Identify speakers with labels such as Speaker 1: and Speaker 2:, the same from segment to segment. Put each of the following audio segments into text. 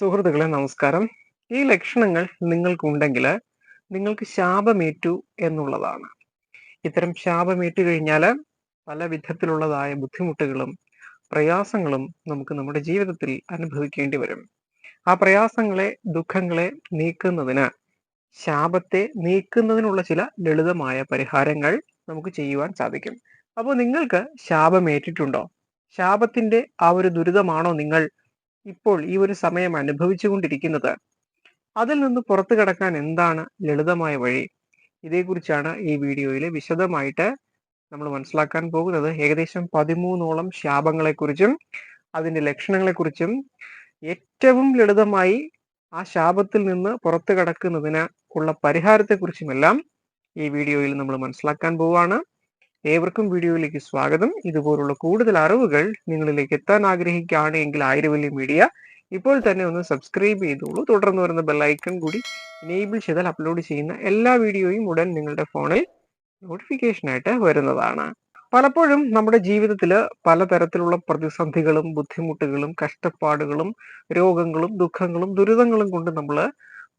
Speaker 1: സുഹൃത്തുക്കളെ നമസ്കാരം. ഈ ലക്ഷണങ്ങൾ നിങ്ങൾക്കുണ്ടെങ്കിൽ നിങ്ങൾക്ക് ശാപമേറ്റു എന്നുള്ളതാണ്. ഇത്തരം ശാപമേറ്റു കഴിഞ്ഞാൽ പല വിധത്തിലുള്ളതായ ബുദ്ധിമുട്ടുകളും പ്രയാസങ്ങളും നമുക്ക് നമ്മുടെ ജീവിതത്തിൽ അനുഭവിക്കേണ്ടി വരും. ആ പ്രയാസങ്ങളെ ദുഃഖങ്ങളെ നീക്കുന്നതിന് ശാപത്തെ നീക്കുന്നതിനുള്ള ചില ലളിതമായ പരിഹാരങ്ങൾ നമുക്ക് ചെയ്യുവാൻ സാധിക്കും. അപ്പോൾ നിങ്ങൾക്ക് ശാപമേറ്റിട്ടുണ്ടോ? ശാപത്തിന്റെ ആ ഒരു ദുരിതമാണോ നിങ്ങൾ ഇപ്പോൾ ഈ ഒരു സമയം അനുഭവിച്ചുകൊണ്ടിരിക്കുന്നത്. അതിൽ നിന്ന് പുറത്തു കടക്കാൻ എന്താണ് ലളിതമായ വഴി? ഇതേക്കുറിച്ചാണ് ഈ വീഡിയോയിൽ വിശദമായിട്ട് നമ്മൾ മനസ്സിലാക്കാൻ പോകുന്നത്. ഏകദേശം പതിമൂന്നോളം ശാപങ്ങളെക്കുറിച്ചും അതിന്റെ ലക്ഷണങ്ങളെക്കുറിച്ചും ഏറ്റവും ലളിതമായി ആ ശാപത്തിൽ നിന്ന് പുറത്തു കടക്കുന്നതിന് ഉള്ള പരിഹാരത്തെക്കുറിച്ചുമെല്ലാം ഈ വീഡിയോയിൽ നമ്മൾ മനസ്സിലാക്കാൻ പോവുകയാണ്. ഏവർക്കും വീഡിയോയിലേക്ക് സ്വാഗതം. ഇതുപോലുള്ള കൂടുതൽ അറിവുകൾ നിങ്ങളിലേക്ക് എത്താൻ ആഗ്രഹിക്കുകയാണ് എങ്കിൽ മീഡിയ ഇപ്പോൾ തന്നെ ഒന്ന് സബ്സ്ക്രൈബ് ചെയ്തോളൂ. തുടർന്ന് വരുന്ന ബെല്ലൈക്കൺ കൂടി എനേബിൾ ചെയ്താൽ അപ്ലോഡ് ചെയ്യുന്ന എല്ലാ വീഡിയോയും ഉടൻ നിങ്ങളുടെ ഫോണിൽ നോട്ടിഫിക്കേഷനായിട്ട് വരുന്നതാണ്. പലപ്പോഴും നമ്മുടെ ജീവിതത്തിൽ പലതരത്തിലുള്ള പ്രതിസന്ധികളും ബുദ്ധിമുട്ടുകളും കഷ്ടപ്പാടുകളും രോഗങ്ങളും ദുഃഖങ്ങളും ദുരിതങ്ങളും കൊണ്ട് നമ്മൾ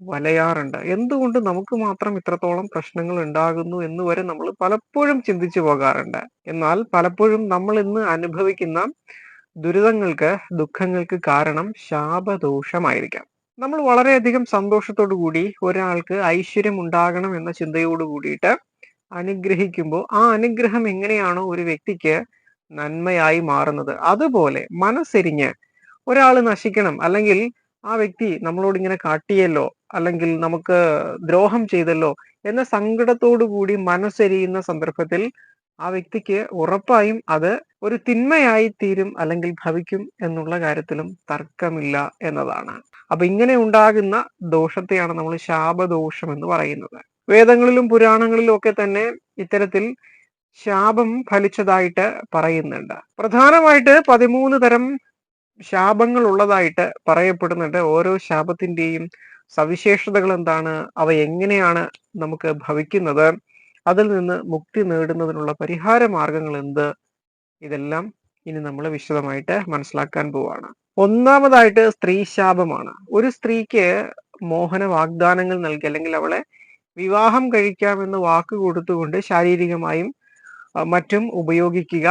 Speaker 1: വലയാറുണ്ട്. എന്തുകൊണ്ട് നമുക്ക് മാത്രം ഇത്രത്തോളം പ്രശ്നങ്ങൾ ഉണ്ടാകുന്നു എന്ന് വരെ നമ്മൾ പലപ്പോഴും ചിന്തിച്ചു പോകാറുണ്ട്. എന്നാൽ പലപ്പോഴും നമ്മൾ ഇന്ന് അനുഭവിക്കുന്ന ദുരിതങ്ങൾക്ക് ദുഃഖങ്ങൾക്ക് കാരണം ശാപദോഷമായിരിക്കാം. നമ്മൾ വളരെയധികം സന്തോഷത്തോടു കൂടി ഒരാൾക്ക് ഐശ്വര്യം ഉണ്ടാകണം എന്ന ചിന്തയോട് കൂടിയിട്ട് അനുഗ്രഹിക്കുമ്പോൾ ആ അനുഗ്രഹം എങ്ങനെയാണോ ഒരു വ്യക്തിക്ക് നന്മയായി മാറുന്നത്. അതുപോലെ മനസ്സെരിഞ്ഞ് ഒരാൾ നശിക്കണം അല്ലെങ്കിൽ ആ വ്യക്തി നമ്മളോട് ഇങ്ങനെ കാട്ടിയല്ലോ അല്ലെങ്കിൽ നമുക്ക് ദ്രോഹം ചെയ്തല്ലോ എന്ന സങ്കടത്തോടു കൂടി മനസ്സെരിയുന്ന സന്ദർഭത്തിൽ ആ വ്യക്തിക്ക് ഉറപ്പായും അത് ഒരു തിന്മയായി തീരും അല്ലെങ്കിൽ ഭവിക്കും എന്നുള്ള കാര്യത്തിലും തർക്കമില്ല എന്നതാണ്. അപ്പൊ ഇങ്ങനെ ഉണ്ടാകുന്ന ദോഷത്തെയാണ് നമ്മൾ ശാപദോഷം എന്ന് പറയുന്നത്. വേദങ്ങളിലും പുരാണങ്ങളിലും ഒക്കെ തന്നെ ഇത്തരത്തിൽ ശാപം ഫലിച്ചതായിട്ട് പറയുന്നുണ്ട്. പ്രധാനമായിട്ട് പതിമൂന്ന് തരം ശാപങ്ങൾ ഉള്ളതായിട്ട് പറയപ്പെടുന്നുണ്ട്. ഓരോ ശാപത്തിന്റെയും സവിശേഷതകൾ എന്താണ്? അവ എങ്ങനെയാണ് നമുക്ക് ഭവിക്കുന്നത്? അതിൽ നിന്ന് മുക്തി നേടുന്നതിനുള്ള പരിഹാര മാർഗങ്ങൾ എന്ത്? ഇതെല്ലാം ഇനി നമ്മൾ വിശദമായിട്ട് മനസ്സിലാക്കാൻ പോവാണ്. ഒന്നാമതായിട്ട് സ്ത്രീ ശാപമാണ്. ഒരു സ്ത്രീക്ക് മോഹന വാഗ്ദാനങ്ങൾ നൽകി അല്ലെങ്കിൽ അവളെ വിവാഹം കഴിക്കാമെന്ന് വാക്ക് കൊടുത്തുകൊണ്ട് ശാരീരികമായും മറ്റും ഉപയോഗിക്കുക.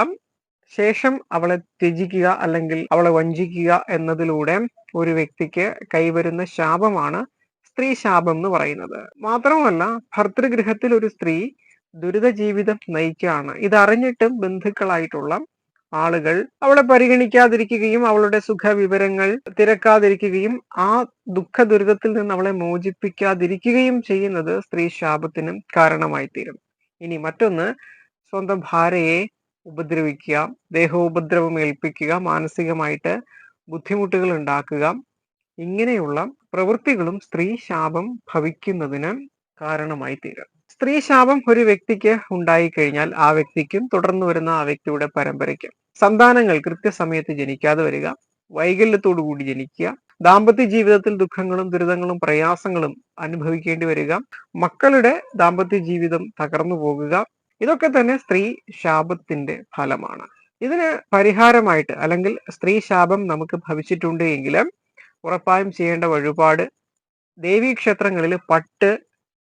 Speaker 1: ശേഷം അവളെ ത്യജിക്കുക അല്ലെങ്കിൽ അവളെ വഞ്ചിക്കുക എന്നതിലൂടെ ഒരു വ്യക്തിക്ക് കൈവരുന്ന ശാപമാണ് സ്ത്രീ ശാപം എന്ന് പറയുന്നത്. മാത്രമല്ല ഭർതൃഗൃഹത്തിൽ ഒരു സ്ത്രീ ദുരിത ജീവിതം നയിക്കുകയാണ്. ഇതറിഞ്ഞിട്ടും ബന്ധുക്കളായിട്ടുള്ള ആളുകൾ അവളെ പരിഗണിക്കാതിരിക്കുകയും അവളുടെ സുഖ വിവരങ്ങൾ തിരക്കാതിരിക്കുകയും ആ ദുഃഖ ദുരിതത്തിൽ നിന്ന് അവളെ മോചിപ്പിക്കാതിരിക്കുകയും ചെയ്യുന്നത് സ്ത്രീ ശാപത്തിനും കാരണമായി തീരും ഇനി മറ്റൊന്ന് സ്വന്തം ഭാര്യയെ ഉപദ്രവിക്കുക ദേഹോപദ്രവം ഏൽപ്പിക്കുക മാനസികമായിട്ട് ബുദ്ധിമുട്ടുകൾ ഉണ്ടാക്കുക. ഇങ്ങനെയുള്ള പ്രവൃത്തികളും സ്ത്രീ ശാപം ഭവിക്കുന്നതിന് കാരണമായി തീരും. സ്ത്രീ ശാപം ഒരു വ്യക്തിക്ക് ഉണ്ടായി കഴിഞ്ഞാൽ ആ വ്യക്തിക്കും തുടർന്നു വരുന്ന ആ വ്യക്തിയുടെ പരമ്പരയ്ക്കും. സന്താനങ്ങൾ കൃത്യസമയത്ത് ജനിക്കാതെ വരിക വൈകല്യത്തോടു കൂടി ജനിക്കുക ദാമ്പത്യ ജീവിതത്തിൽ ദുഃഖങ്ങളും ദുരിതങ്ങളും പ്രയാസങ്ങളും അനുഭവിക്കേണ്ടി വരിക മക്കളുടെ ദാമ്പത്യ ജീവിതം തകർന്നു പോകുക ഇതൊക്കെ തന്നെ സ്ത്രീ ശാപത്തിന്റെ ഫലമാണ്. ഇതിന് പരിഹാരമായിട്ട് അല്ലെങ്കിൽ സ്ത്രീ ശാപം നമുക്ക് ഭവിച്ചിട്ടുണ്ട് എങ്കിൽ ഉറപ്പായും ചെയ്യേണ്ട വഴിപാട് ദേവീക്ഷേത്രങ്ങളിൽ പട്ട്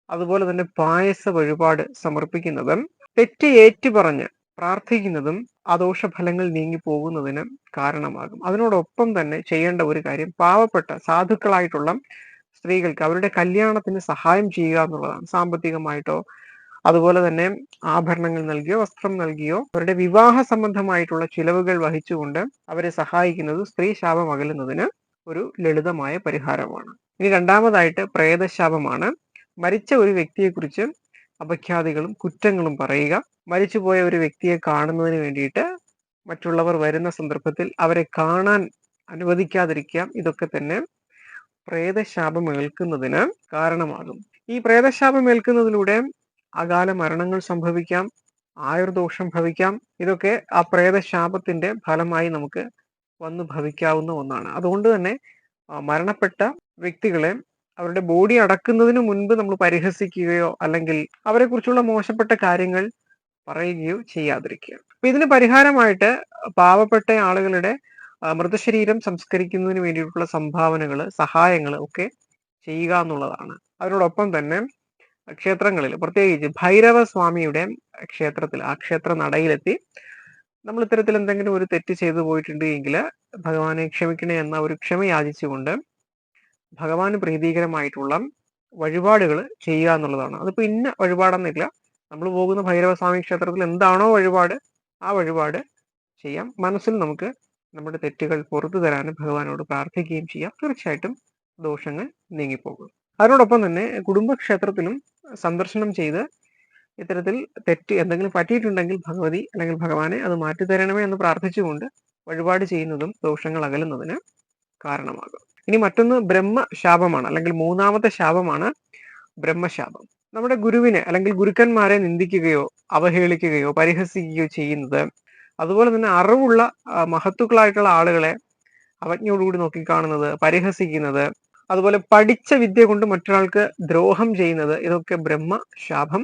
Speaker 1: അതുപോലെ തന്നെ പായസ വഴിപാട് സമർപ്പിക്കുന്നതും തെറ്റ് ഏറ്റുപറഞ്ഞ് പ്രാർത്ഥിക്കുന്നതും ആ ദോഷഫലങ്ങൾ നീങ്ങി പോകുന്നതിന് കാരണമാകും. അതിനോടൊപ്പം തന്നെ ചെയ്യേണ്ട ഒരു കാര്യം പാവപ്പെട്ട സാധുക്കളായിട്ടുള്ള സ്ത്രീകൾക്ക് അവരുടെ കല്യാണത്തിന് സഹായം ചെയ്യുക എന്നുള്ളതാണ്. സാമ്പത്തികമായിട്ടോ അതുപോലെ തന്നെ ആഭരണങ്ങൾ നൽകിയോ വസ്ത്രം നൽകിയോ അവരുടെ വിവാഹ സംബന്ധമായിട്ടുള്ള ചിലവുകൾ വഹിച്ചുകൊണ്ട് അവരെ സഹായിക്കുന്നത് സ്ത്രീ ശാപം അകലുന്നതിന് ഒരു ലളിതമായ പരിഹാരമാണ്. ഇനി രണ്ടാമതായിട്ട് പ്രേതശാപമാണ്. മരിച്ച ഒരു വ്യക്തിയെക്കുറിച്ച് അപഖ്യാതികളും കുറ്റങ്ങളും പറയുക. മരിച്ചുപോയ ഒരു വ്യക്തിയെ കാണുന്നതിന് വേണ്ടിയിട്ട് മറ്റുള്ളവർ വരുന്ന സന്ദർഭത്തിൽ അവരെ കാണാൻ അനുവദിക്കാതിരിക്കാം. ഇതൊക്കെ തന്നെ പ്രേതശാപം ഏൽക്കുന്നതിന് കാരണമാകും. ഈ പ്രേതശാപം ഏൽക്കുന്നതിലൂടെ അകാല മരണങ്ങൾ സംഭവിക്കാം ആയുർദോഷം ഭവിക്കാം ഇതൊക്കെ ആ പ്രേതശാപത്തിന്റെ ഫലമായി നമുക്ക് വന്നു ഭവിക്കാവുന്ന ഒന്നാണ്. അതുകൊണ്ട് തന്നെ മരണപ്പെട്ട വ്യക്തികളെ അവരുടെ ബോഡി അടക്കുന്നതിന് മുൻപ് നമ്മൾ പരിഹസിക്കുകയോ അല്ലെങ്കിൽ അവരെ കുറിച്ചുള്ള മോശപ്പെട്ട കാര്യങ്ങൾ പറയുകയോ ചെയ്യാതിരിക്കുക. അപ്പൊ ഇതിന് പരിഹാരമായിട്ട് പാവപ്പെട്ട ആളുകളുടെ മൃതശരീരം സംസ്കരിക്കുന്നതിന് വേണ്ടിയിട്ടുള്ള സംഭാവനകൾ സഹായങ്ങൾ ഒക്കെ ചെയ്യുക എന്നുള്ളതാണ്. അതിനോടൊപ്പം തന്നെ ക്ഷേത്രങ്ങളിൽ പ്രത്യേകിച്ച് ഭൈരവ സ്വാമിയുടെ ക്ഷേത്രത്തിൽ ആ ക്ഷേത്ര നടയിലെത്തി. നമ്മൾ ഇത്തരത്തിൽ എന്തെങ്കിലും ഒരു തെറ്റ് ചെയ്തു പോയിട്ടുണ്ട് എങ്കിൽ ഭഗവാനെ ക്ഷമിക്കണേ എന്ന ഒരു ക്ഷമ യാചിച്ചുകൊണ്ട് ഭഗവാന് പ്രീതികരമായിട്ടുള്ള വഴിപാടുകൾ ചെയ്യുക എന്നുള്ളതാണ്. അതിപ്പോ ഇന്ന വഴിപാടെന്നില്ല. നമ്മൾ പോകുന്ന ഭൈരവസ്വാമി ക്ഷേത്രത്തിൽ എന്താണോ വഴിപാട് ആ വഴിപാട് ചെയ്യാം. മനസ്സിൽ നമുക്ക് നമ്മുടെ തെറ്റുകൾ പുറത്തു തരാനും ഭഗവാനോട് പ്രാർത്ഥിക്കുകയും ചെയ്യാം. തീർച്ചയായിട്ടും ദോഷങ്ങൾ നീങ്ങിപ്പോകും. അതിനോടൊപ്പം തന്നെ കുടുംബക്ഷേത്രത്തിലും സന്ദർശനം ചെയ്ത് ഇത്തരത്തിൽ തെറ്റ് എന്തെങ്കിലും പറ്റിയിട്ടുണ്ടെങ്കിൽ ഭഗവതി അല്ലെങ്കിൽ ഭഗവാനെ അത് മാറ്റി തരണമേ എന്ന് പ്രാർത്ഥിച്ചുകൊണ്ട് വഴിപാട് ചെയ്യുന്നതും ദോഷങ്ങൾ അകലുന്നതിന് കാരണമാകും. ഇനി മറ്റൊന്ന് ബ്രഹ്മശാപമാണ് അല്ലെങ്കിൽ മൂന്നാമത്തെ ശാപമാണ് ബ്രഹ്മശാപം. നമ്മുടെ ഗുരുവിനെ അല്ലെങ്കിൽ ഗുരുക്കന്മാരെ നിന്ദിക്കുകയോ അവഹേളിക്കുകയോ പരിഹസിക്കുകയോ ചെയ്യുന്നത് അതുപോലെ തന്നെ അറിവുള്ള മഹത്തുക്കളായിട്ടുള്ള ആളുകളെ അവജ്ഞയോടുകൂടി നോക്കിക്കാണുന്നത് പരിഹസിക്കുന്നത് അതുപോലെ പഠിച്ച വിദ്യ കൊണ്ട് മറ്റൊരാൾക്ക് ദ്രോഹം ചെയ്യുന്നത് ഇതൊക്കെ ബ്രഹ്മ ശാപം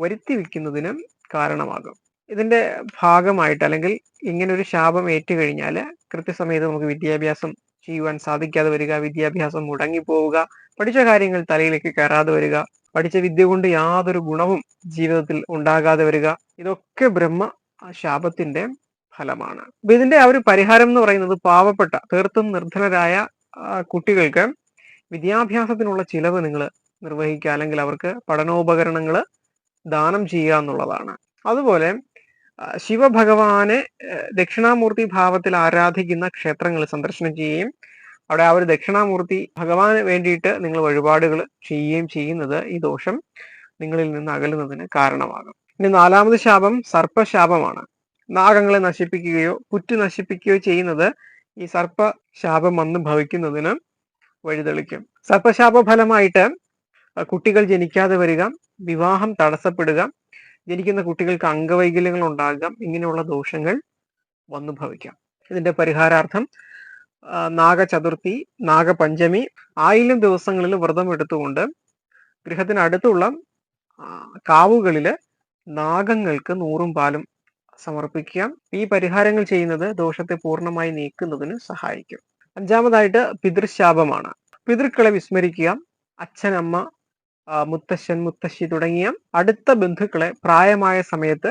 Speaker 1: വരുത്തി വെക്കുന്നതിന് കാരണമാകും. ഇതിന്റെ ഭാഗമായിട്ട് അല്ലെങ്കിൽ ഇങ്ങനെ ഒരു ശാപം ഏറ്റുകഴിഞ്ഞാൽ കൃത്യസമയത്ത് നമുക്ക് വിദ്യാഭ്യാസം ചെയ്യുവാൻ സാധിക്കാതെ വരിക വിദ്യാഭ്യാസം മുടങ്ങിപ്പോവുക പഠിച്ച കാര്യങ്ങൾ തലയിലേക്ക് കയറാതെ വരിക പഠിച്ച വിദ്യ കൊണ്ട് യാതൊരു ഗുണവും ജീവിതത്തിൽ ഉണ്ടാകാതെ വരിക ഇതൊക്കെ ബ്രഹ്മ ശാപത്തിന്റെ ഫലമാണ്. അപ്പൊ ഇതിന്റെ ആ ഒരു പരിഹാരം എന്ന് പറയുന്നത് പാവപ്പെട്ട തീർത്തും നിർധനരായ കുട്ടികൾക്ക് വിദ്യാഭ്യാസത്തിനുള്ള ചിലവ് നിങ്ങൾ നിർവഹിക്കുക അല്ലെങ്കിൽ അവർക്ക് പഠനോപകരണങ്ങൾ ദാനം ചെയ്യുക എന്നുള്ളതാണ്. അതുപോലെ ശിവഭഗവാനെ ദക്ഷിണാമൂർത്തി ഭാവത്തിൽ ആരാധിക്കുന്ന ക്ഷേത്രങ്ങൾ സന്ദർശനം ചെയ്യുകയും അവിടെ ആ ഒരു ദക്ഷിണാമൂർത്തി ഭഗവാന് വേണ്ടിയിട്ട് നിങ്ങൾ വഴിപാടുകൾ ചെയ്യുകയും ചെയ്യുന്നത് ഈ ദോഷം നിങ്ങളിൽ നിന്ന് അകലുന്നതിന് കാരണമാകും. ഇനി നാലാമത് ശാപം സർപ്പശാപമാണ്. നാഗങ്ങളെ നശിപ്പിക്കുകയോ പുറ്റ് നശിപ്പിക്കുകയോ ചെയ്യുന്നത് ഈ സർപ്പ ശാപം വന്ന് ഭവിക്കുന്നതിന് വഴിതെളിക്കും. സർപ്പശാപ ഫലമായിട്ട് കുട്ടികൾ ജനിക്കാതെ വരിക വിവാഹം തടസ്സപ്പെടുക ജനിക്കുന്ന കുട്ടികൾക്ക് അംഗവൈകല്യങ്ങൾ ഉണ്ടാകാം ഇങ്ങനെയുള്ള ദോഷങ്ങൾ വന്നു ഭവിക്കാം. ഇതിന്റെ പരിഹാരാർത്ഥം നാഗചതുർത്ഥി നാഗപഞ്ചമി ആയിരം ദിവസങ്ങളിൽ വ്രതം എടുത്തുകൊണ്ട് ഗൃഹത്തിനടുത്തുള്ള കാവുകളിൽ നാഗങ്ങൾക്ക് നൂറും പാലും സമർപ്പിക്കുക. ഈ പരിഹാരങ്ങൾ ചെയ്യുന്നത് ദോഷത്തെ പൂർണമായി നീക്കുന്നതിന് സഹായിക്കും. അഞ്ചാമതായിട്ട് പിതൃശാപമാണ്. പിതൃക്കളെ വിസ്മരിക്കുക അച്ഛനമ്മ മുത്തശ്ശൻ മുത്തശ്ശി തുടങ്ങിയ അടുത്ത ബന്ധുക്കളെ പ്രായമായ സമയത്ത്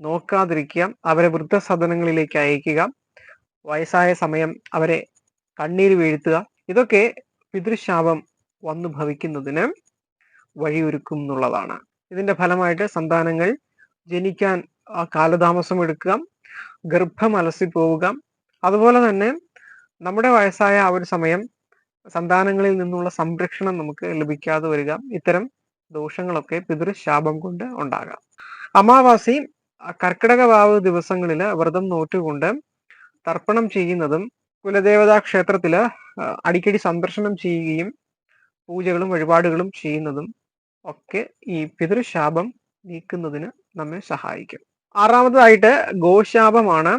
Speaker 1: നോക്കാതിരിക്കുക അവരെ വൃദ്ധസദനങ്ങളിലേക്ക് അയക്കുക വയസ്സായ സമയം അവരെ കണ്ണീര് വീഴ്ത്തുക ഇതൊക്കെ പിതൃശാപം വന്നു ഭവിക്കുന്നതിന് വഴിയൊരുക്കും എന്നുള്ളതാണ്. ഇതിന്റെ ഫലമായിട്ട് സന്താനങ്ങൾ ജനിക്കാൻ കാലതാമസം എടുക്കുക ഗർഭം അലസിപ്പോവുക അതുപോലെ തന്നെ നമ്മുടെ വയസ്സായ ആ ഒരു സമയം സന്താനങ്ങളിൽ നിന്നുള്ള സംരക്ഷണം നമുക്ക് ലഭിക്കാതെ വരിക. ഇത്തരം ദോഷങ്ങളൊക്കെ പിതൃശാപം കൊണ്ട് ഉണ്ടാകാം. അമാവാസി കർക്കിടക വാവ് ദിവസങ്ങളിൽ വ്രതം നോറ്റുകൊണ്ട് തർപ്പണം ചെയ്യുന്നതും കുലദേവതാ ക്ഷേത്രത്തിൽ അടിക്കടി സന്ദർശനം ചെയ്യുകയും പൂജകളും വഴിപാടുകളും ചെയ്യുന്നതും ഒക്കെ ഈ പിതൃശാപം നീക്കുന്നതിന് നമ്മെ സഹായിക്കും. ആറാമതായിട്ട് ഗോശാപമാണ്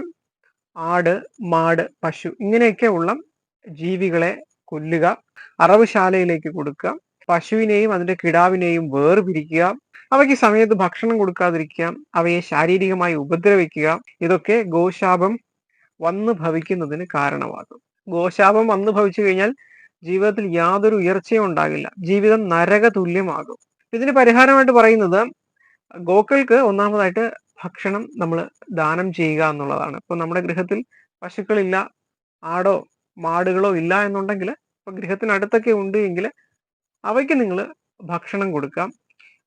Speaker 1: ആട് മാട് പശു ഇങ്ങനെയൊക്കെ ഉള്ള ജീവികളെ കൊല്ലുക അറവുശാലയിലേക്ക് കൊടുക്കുക പശുവിനെയും അതിന്റെ കിടാവിനെയും വേർപിരിക്കുക അവയ്ക്ക് സമയത്ത് ഭക്ഷണം കൊടുക്കാതിരിക്കുക അവയെ ശാരീരികമായി ഉപദ്രവിക്കുക ഇതൊക്കെ ഗോശാപം വന്നു ഭവിക്കുന്നതിന് കാരണമാകും. ഗോശാപം വന്നു ഭവിച്ചു കഴിഞ്ഞാൽ ജീവിതത്തിൽ യാതൊരു ഉയർച്ചയും ഉണ്ടാകില്ല. ജീവിതം നരക തുല്യമാകും ഇതിന് പരിഹാരമായിട്ട് പറയുന്നത് ഗോക്കൾക്ക് ഒന്നാമതായിട്ട് ഭക്ഷണം നമ്മൾ ദാനം ചെയ്യുക എന്നുള്ളതാണ്. ഇപ്പൊ നമ്മുടെ ഗൃഹത്തിൽ പശുക്കളില്ല ആടോ മാടുകളോ ഇല്ല എന്നുണ്ടെങ്കിൽ ഇപ്പൊ ഗൃഹത്തിനടുത്തൊക്കെ ഉണ്ട് എങ്കിൽ അവയ്ക്ക് നിങ്ങൾ ഭക്ഷണം കൊടുക്കാം.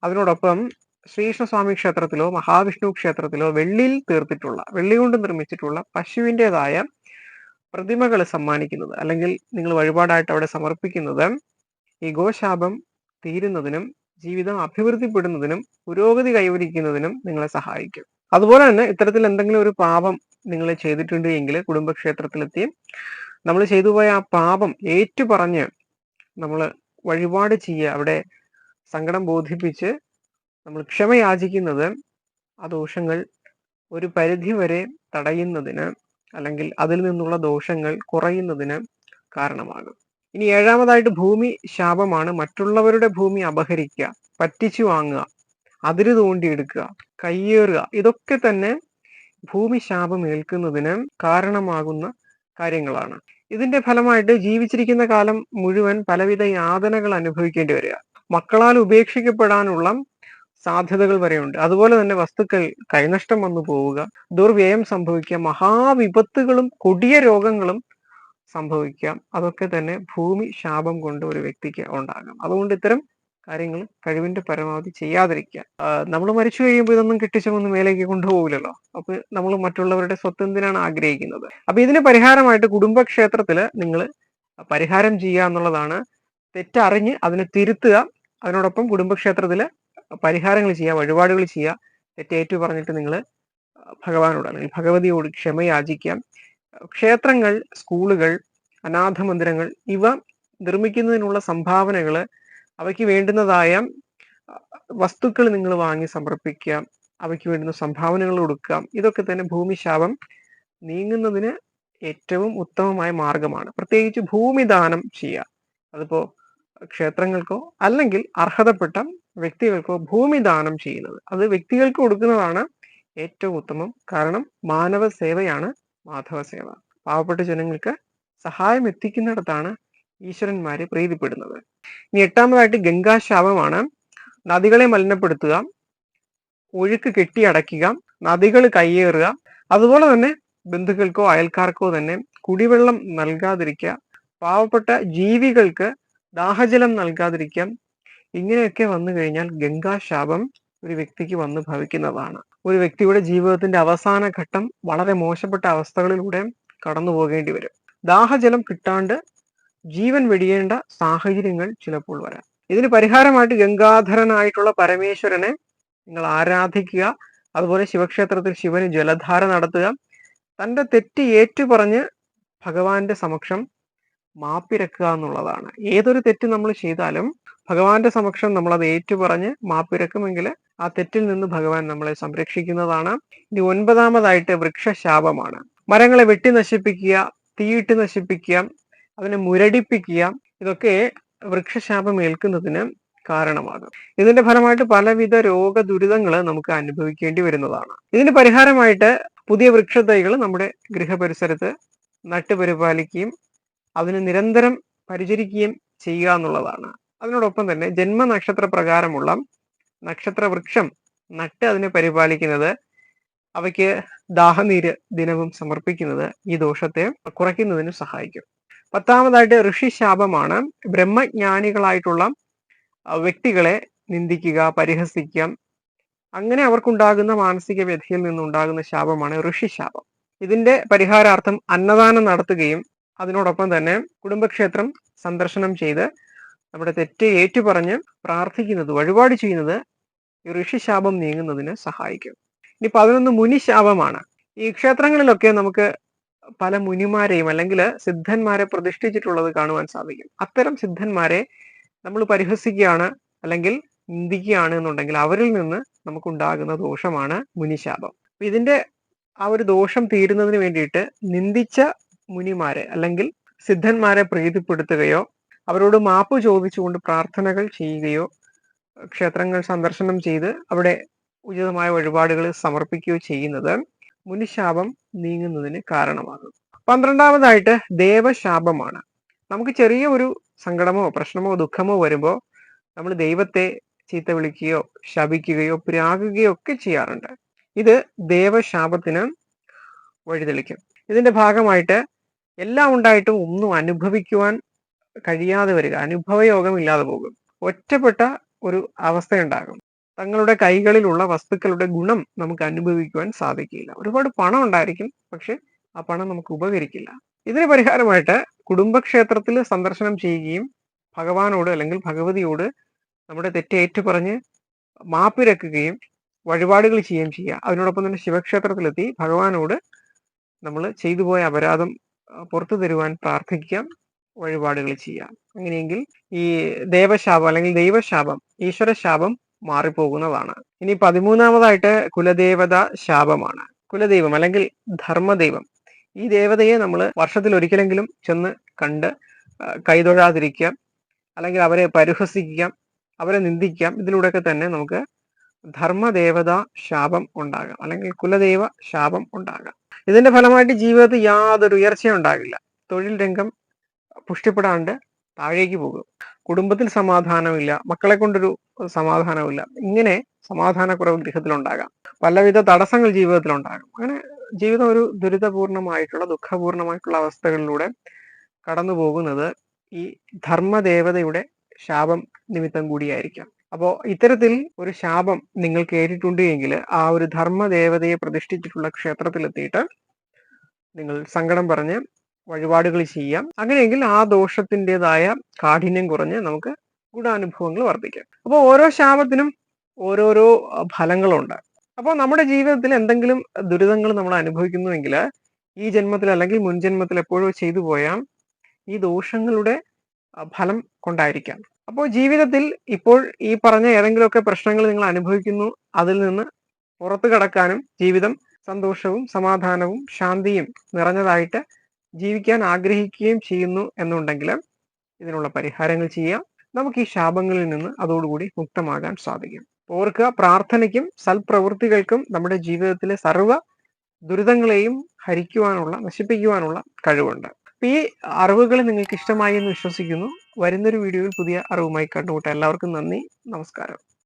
Speaker 1: അതിനോടൊപ്പം ശ്രീകൃഷ്ണസ്വാമി ക്ഷേത്രത്തിലോ മഹാവിഷ്ണു ക്ഷേത്രത്തിലോ വെള്ളിയിൽ തീർത്തിട്ടുള്ള വെള്ളി കൊണ്ട് നിർമ്മിച്ചിട്ടുള്ള പശുവിന്റെതായ പ്രതിമകൾ സമ്മാനിക്കുന്നത് അല്ലെങ്കിൽ നിങ്ങൾ വഴിപാടായിട്ട് അവിടെ സമർപ്പിക്കുന്നത് ഈ ഗോശാപം തീരുന്നതിനും ജീവിതം അഭിവൃദ്ധിപ്പെടുന്നതിനും പുരോഗതി കൈവരിക്കുന്നതിനും നിങ്ങളെ സഹായിക്കും. അതുപോലെ തന്നെ ഇത്തരത്തിൽ എന്തെങ്കിലും ഒരു പാപം നിങ്ങൾ ചെയ്തിട്ടുണ്ട് എങ്കിൽ കുടുംബക്ഷേത്രത്തിലെത്തി നമ്മൾ ചെയ്തു പോയ ആ പാപം ഏറ്റുപറഞ്ഞ് നമ്മൾ വഴിപാട് ചെയ്യുക അവിടെ സങ്കടം ബോധിപ്പിച്ച് നമ്മൾ ക്ഷമയാചിക്കുന്നത് ആ ദോഷങ്ങൾ ഒരു പരിധി വരെ തടയുന്നതിന് അല്ലെങ്കിൽ അതിൽ നിന്നുള്ള ദോഷങ്ങൾ കുറയുന്നതിന് കാരണമാകും. ഇനി ഏഴാമതായിട്ട് ഭൂമി ശാപമാണ്. മറ്റുള്ളവരുടെ ഭൂമി അപഹരിക്കുക പറ്റിച്ചു വാങ്ങുക അതിര് തോണ്ടിയെടുക്കുക കയ്യേറുക ഇതൊക്കെ തന്നെ ഭൂമി ശാപം ഏൽക്കുന്നതിന് കാരണമാകുന്ന കാര്യങ്ങളാണ്. ഇതിന്റെ ഫലമായിട്ട് ജീവിച്ചിരിക്കുന്ന കാലം മുഴുവൻ പലവിധ യാതനകൾ അനുഭവിക്കേണ്ടി വരിക. മക്കളാൽ ഉപേക്ഷിക്കപ്പെടാനുള്ള സാധ്യതകൾ വരെയുണ്ട്. അതുപോലെ തന്നെ വസ്തുക്കൾ കൈനഷ്ടം വന്നു പോവുക ദുർവ്യയം സംഭവിക്കുക മഹാവിപത്തുകളും കൊടിയ രോഗങ്ങളും സംഭവിക്കാം. അതൊക്കെ തന്നെ ഭൂമി ശാപം കൊണ്ട് ഒരു വ്യക്തിക്ക് ഉണ്ടാകാം. അതുകൊണ്ട് ഇത്തരം കാര്യങ്ങൾ കഴിവിന്റെ പരമാവധി ചെയ്യാതിരിക്കുക. നമ്മൾ മരിച്ചു കഴിയുമ്പോൾ ഇതൊന്നും കെട്ടിച്ചൊന്നും മേലേക്ക് കൊണ്ടുപോകില്ലല്ലോ. അപ്പൊ നമ്മൾ മറ്റുള്ളവരുടെ സ്വത്ത് എന്തിനാണ് ആഗ്രഹിക്കുന്നത്? അപ്പൊ ഇതിന് പരിഹാരമായിട്ട് കുടുംബക്ഷേത്രത്തിൽ നിങ്ങൾ പരിഹാരം ചെയ്യുക എന്നുള്ളതാണ് തെറ്ററിഞ്ഞ് അതിനെ തിരുത്തുക. അതിനോടൊപ്പം കുടുംബക്ഷേത്രത്തിൽ പരിഹാരങ്ങൾ ചെയ്യുക വഴിപാടുകൾ ചെയ്യുക. തെറ്റേറ്റു പറഞ്ഞിട്ട് നിങ്ങൾ ഭഗവാനോട് അല്ലെങ്കിൽ ഭഗവതിയോട് ക്ഷമ യാചിക്കാം ക്ഷേത്രങ്ങൾ സ്കൂളുകൾ അനാഥ മന്ദിരങ്ങൾ ഇവ നിർമ്മിക്കുന്നതിനുള്ള സംഭാവനകൾ അവയ്ക്ക് വേണ്ടുന്നതായ വസ്തുക്കൾ നിങ്ങൾ വാങ്ങി സമർപ്പിക്കുക അവയ്ക്ക് വേണ്ടുന്ന സംഭാവനകൾ കൊടുക്കുക. ഇതൊക്കെ തന്നെ ഭൂമിശാപം നീങ്ങുന്നതിന് ഏറ്റവും ഉത്തമമായ മാർഗമാണ്. പ്രത്യേകിച്ച് ഭൂമിദാനം ചെയ്യുക. അതിപ്പോ ക്ഷേത്രങ്ങൾക്കോ അല്ലെങ്കിൽ അർഹതപ്പെട്ട വ്യക്തികൾക്കോ ഭൂമി ദാനം ചെയ്യുന്നത്. അത് വ്യക്തികൾക്ക് കൊടുക്കുന്നതാണ് ഏറ്റവും ഉത്തമം. കാരണം മാനവ സേവയാണ് മാധവ സേവ പാവപ്പെട്ട ജനങ്ങൾക്ക് സഹായം എത്തിക്കുന്നിടത്താണ് ഈശ്വരന്മാരെ പ്രീതിപ്പെടുന്നത്. ഇനി എട്ടാമതായിട്ട് ഗംഗാശാപമാണ്. നദികളെ മലിനപ്പെടുത്തുക ഒഴുക്ക് കെട്ടിയടക്കുക നദികൾ കയ്യേറുക അതുപോലെ തന്നെ ബന്ധുക്കൾക്കോ അയൽക്കാർക്കോ തന്നെ കുടിവെള്ളം നൽകാതിരിക്കുക പാവപ്പെട്ട ജീവികൾക്ക് ദാഹജലം നൽകാതിരിക്കാം ഇങ്ങനെയൊക്കെ വന്നു കഴിഞ്ഞാൽ ഗംഗാശാപം ഒരു വ്യക്തിക്ക് വന്ന് ഭവിക്കുന്നതാണ്. ഒരു വ്യക്തിയുടെ ജീവിതത്തിന്റെ അവസാന ഘട്ടം വളരെ മോശപ്പെട്ട അവസ്ഥകളിലൂടെ കടന്നു പോകേണ്ടി വരും. ദാഹജലം കിട്ടാണ്ട് ജീവൻ വെടിയേണ്ട സാഹചര്യങ്ങൾ ചിലപ്പോൾ വരാം. ഇതിന് പരിഹാരമായിട്ട് ഗംഗാധരനായിട്ടുള്ള പരമേശ്വരനെ നിങ്ങൾ ആരാധിക്കുക. അതുപോലെ ശിവക്ഷേത്രത്തിൽ ശിവന് ജലധാര നടത്തുക. തന്റെ തെറ്റ് ഏറ്റുപറഞ്ഞ് ഭഗവാന്റെ സമക്ഷം മാപ്പിരക്കുക എന്നുള്ളതാണ്. ഏതൊരു തെറ്റ് നമ്മൾ ചെയ്താലും ഭഗവാന്റെ സമക്ഷം നമ്മൾ അത് ഏറ്റുപറഞ്ഞ് മാപ്പിരക്കുമെങ്കിൽ ആ തെറ്റിൽ നിന്ന് ഭഗവാൻ നമ്മളെ സംരക്ഷിക്കുന്നതാണ്. ഇനി ഒൻപതാമതായിട്ട് വൃക്ഷശാപമാണ്. മരങ്ങളെ വെട്ടി നശിപ്പിക്കുക തീയിട്ട് നശിപ്പിക്കുക അതിനെ മുരടിപ്പിക്കുക ഇതൊക്കെ വൃക്ഷശാപം ഏൽക്കുന്നതിന് കാരണമാകും ഇതിന്റെ ഫലമായിട്ട് പലവിധ രോഗ ദുരിതങ്ങൾ നമുക്ക് അനുഭവിക്കേണ്ടി വരുന്നതാണ്. ഇതിന് പരിഹാരമായിട്ട് പുതിയ വൃക്ഷത്തൈകൾ നമ്മുടെ ഗൃഹപരിസരത്ത് നട്ടുപരിപാലിക്കുകയും അതിന് നിരന്തരം പരിചരിക്കുകയും ചെയ്യുക എന്നുള്ളതാണ്. അതിനോടൊപ്പം തന്നെ ജന്മനക്ഷത്ര പ്രകാരമുള്ള നക്ഷത്ര വൃക്ഷം നട്ട് അതിനെ പരിപാലിക്കുന്നത് അവയ്ക്ക് ദാഹനീര് ദിനവും സമർപ്പിക്കുന്നത് ഈ ദോഷത്തെ കുറയ്ക്കുന്നതിന് സഹായിക്കും. പത്താമതായിട്ട് ഋഷിശാപമാണ്. ബ്രഹ്മജ്ഞാനികളായിട്ടുള്ള വ്യക്തികളെ നിന്ദിക്കുക പരിഹസിക്കുക. അങ്ങനെ അവർക്കുണ്ടാകുന്ന മാനസിക വ്യഥയിൽ നിന്നുണ്ടാകുന്ന ശാപമാണ് ഋഷിശാപം. ഇതിന്റെ പരിഹാരാർത്ഥം അന്നദാനം നടത്തുകയും അതിനോടൊപ്പം തന്നെ കുടുംബക്ഷേത്രം സന്ദർശനം ചെയ്ത് നമ്മുടെ തെറ്റ് ഏറ്റുപറഞ്ഞ് പ്രാർത്ഥിക്കുന്നത് വഴിപാട് ചെയ്യുന്നത് ഋഷിശാപം നീങ്ങുന്നതിന് സഹായിക്കും. ഇനി പതിനൊന്ന് മുനിശാപമാണ് ഈ ക്ഷേത്രങ്ങളിലൊക്കെ നമുക്ക് പല മുനിമാരെയും അല്ലെങ്കിൽ സിദ്ധന്മാരെ പ്രതിഷ്ഠിച്ചിട്ടുള്ളത് കാണുവാൻ സാധിക്കും. അത്തരം സിദ്ധന്മാരെ നമ്മൾ പരിഹസിക്കുകയാണ് അല്ലെങ്കിൽ നിന്ദിക്കുകയാണ് എന്നുണ്ടെങ്കിൽ അവരിൽ നിന്ന് നമുക്കുണ്ടാകുന്ന ദോഷമാണ് മുനിശാപം ഇതിന്റെ ആ ഒരു ദോഷം തീരുന്നതിന് വേണ്ടിയിട്ട് നിന്ദിച്ച മുനിമാരെ അല്ലെങ്കിൽ സിദ്ധന്മാരെ പ്രീതിപ്പെടുത്തുകയോ അവരോട് മാപ്പ് ചോദിച്ചുകൊണ്ട് പ്രാർത്ഥനകൾ ചെയ്യുകയോ ക്ഷേത്രങ്ങൾ സന്ദർശനം ചെയ്ത് അവിടെ ഉചിതമായ വഴിപാടുകൾ സമർപ്പിക്കുകയോ ചെയ്യുന്നത് മുനിശാപം നീങ്ങുന്നതിന് കാരണമാകും. പന്ത്രണ്ടാമതായിട്ട് ദേവശാപമാണ്. നമുക്ക് ചെറിയ ഒരു സങ്കടമോ പ്രശ്നമോ ദുഃഖമോ വരുമ്പോൾ നമ്മൾ ദൈവത്തെ ചീത്ത വിളിക്കുകയോ ശപിക്കുകയോ പ്രാകുകയോ ഒക്കെ ചെയ്യാറുണ്ട്. ഇത് ദേവശാപത്തിന് വഴിതെളിക്കും. ഇതിന്റെ ഭാഗമായിട്ട് എല്ലാം ഉണ്ടായിട്ടും ഒന്നും അനുഭവിക്കുവാൻ കഴിയാതെ വരിക. അനുഭവയോഗം ഇല്ലാതെ പോകും. ഒറ്റപ്പെട്ട ഒരു അവസ്ഥയുണ്ടാകും. തങ്ങളുടെ കൈകളിലുള്ള വസ്തുക്കളുടെ ഗുണം നമുക്ക് അനുഭവിക്കുവാൻ സാധിക്കില്ല. ഒരുപാട് പണം ഉണ്ടായിരിക്കും പക്ഷെ ആ പണം നമുക്ക് ഉപകരിക്കില്ല. ഇതിന് പരിഹാരമായിട്ട് കുടുംബക്ഷേത്രത്തിൽ സന്ദർശനം ചെയ്യുകയും ഭഗവാനോട് അല്ലെങ്കിൽ ഭഗവതിയോട് നമ്മുടെ തെറ്റേറ്റു പറഞ്ഞ് മാപ്പിരക്കുകയും വഴിപാടുകൾ ചെയ്യുകയും ചെയ്യുക. അതിനോടൊപ്പം തന്നെ ശിവക്ഷേത്രത്തിലെത്തി ഭഗവാനോട് നമ്മൾ ചെയ്തു പോയ അപരാധം പുറത്തു തരുവാൻ പ്രാർത്ഥിക്കാം. വഴിപാടുകൾ ചെയ്യാം. അങ്ങനെയെങ്കിൽ ഈ ദേവശാപം അല്ലെങ്കിൽ ദൈവശാപം ഈശ്വര ശാപം മാറിപ്പോകുന്നതാണ്. ഇനി പതിമൂന്നാമതായിട്ട് കുലദേവത ശാപമാണ്. കുലദൈവം അല്ലെങ്കിൽ ധർമ്മദൈവം. ഈ ദേവതയെ നമ്മൾ വർഷത്തിൽ ഒരിക്കലെങ്കിലും ചെന്ന് കണ്ട് കൈതൊഴാതിരിക്കുക അല്ലെങ്കിൽ അവരെ പരിഹസിക്കാം അവരെ നിന്ദിക്കാം. ഇതിലൂടെയൊക്കെ തന്നെ നമുക്ക് ധർമ്മദേവത ശാപം ഉണ്ടാകാം. അല്ലെങ്കിൽ കുലദൈവ ശാപം ഉണ്ടാകാം. ഇതിന്റെ ഫലമായിട്ട് ജീവിതത്തിൽ യാതൊരു ഉയർച്ചയും ഉണ്ടാകില്ല. തൊഴിൽ രംഗം പുഷ്ടിപ്പെടാണ്ട് താഴേക്ക് പോകും. കുടുംബത്തിൽ സമാധാനമില്ല മക്കളെ കൊണ്ടൊരു സമാധാനമില്ല ഇങ്ങനെ സമാധാനക്കുറവ് ഗൃഹത്തിലുണ്ടാകാം. പലവിധ തടസ്സങ്ങൾ ജീവിതത്തിലുണ്ടാകും. അങ്ങനെ ജീവിതം ഒരു ദുരിതപൂർണമായിട്ടുള്ള ദുഃഖപൂർണമായിട്ടുള്ള അവസ്ഥകളിലൂടെ കടന്നു പോകുന്നത് ഈ ധർമ്മദേവതയുടെ ശാപം നിമിത്തം കൂടിയായിരിക്കാം. അപ്പോൾ ഇത്തരത്തിൽ ഒരു ശാപം നിങ്ങൾ കേട്ടിട്ടുണ്ട് എങ്കിൽ ആ ഒരു ധർമ്മദേവതയെ പ്രതിഷ്ഠിച്ചിട്ടുള്ള ക്ഷേത്രത്തിലെത്തിയിട്ട് നിങ്ങൾ സങ്കടം പറഞ്ഞ് വഴിപാടുകൾ ചെയ്യാം. അങ്ങനെയെങ്കിൽ ആ ദോഷത്തിന്റെതായ കാഠിന്യം കുറഞ്ഞ് നമുക്ക് ഗുണാനുഭവങ്ങൾ വർദ്ധിക്കാം. അപ്പോൾ ഓരോ ശാപത്തിനും ഓരോരോ ഫലങ്ങളുണ്ട്. അപ്പോൾ നമ്മുടെ ജീവിതത്തിൽ എന്തെങ്കിലും ദുരിതങ്ങൾ നമ്മൾ അനുഭവിക്കുന്നുവെങ്കിൽ ഈ ജന്മത്തിൽ അല്ലെങ്കിൽ മുൻ ജന്മത്തിൽ എപ്പോഴോ ചെയ്തു പോയാൽ ഈ ദോഷങ്ങളുടെ ഫലം കൊണ്ടായിരിക്കാം. അപ്പോൾ ജീവിതത്തിൽ ഇപ്പോൾ ഈ പറഞ്ഞ ഏതെങ്കിലുമൊക്കെ പ്രശ്നങ്ങൾ നിങ്ങൾ അനുഭവിക്കുന്നു അതിൽ നിന്ന് പുറത്തു കടക്കാനും ജീവിതം സന്തോഷവും സമാധാനവും ശാന്തിയും നിറഞ്ഞതായിട്ട് ജീവിക്കാൻ ആഗ്രഹിക്കുകയും ചെയ്യുന്നു എന്നുണ്ടെങ്കിൽ ഇതിനുള്ള പരിഹാരങ്ങൾ ചെയ്യാം. നമുക്ക് ഈ ശാപങ്ങളിൽ നിന്ന് അതോടുകൂടി മുക്തമാകാൻ സാധിക്കും. ഓർക്കുക പ്രാർത്ഥനയ്ക്കും സൽപ്രവൃത്തികൾക്കും നമ്മുടെ ജീവിതത്തിലെ സർവ ദുരിതങ്ങളെയും ഹരിക്കുവാനുള്ള നശിപ്പിക്കുവാനുള്ള കഴിവുണ്ട്. അപ്പൊ ഈ അറിവുകൾ നിങ്ങൾക്ക് ഇഷ്ടമായി എന്ന് വിശ്വസിക്കുന്നു. വരുന്നൊരു വീഡിയോയിൽ പുതിയ അറിവുമായി കണ്ടുമുട്ടാം. എല്ലാവർക്കും നന്ദി. നമസ്കാരം.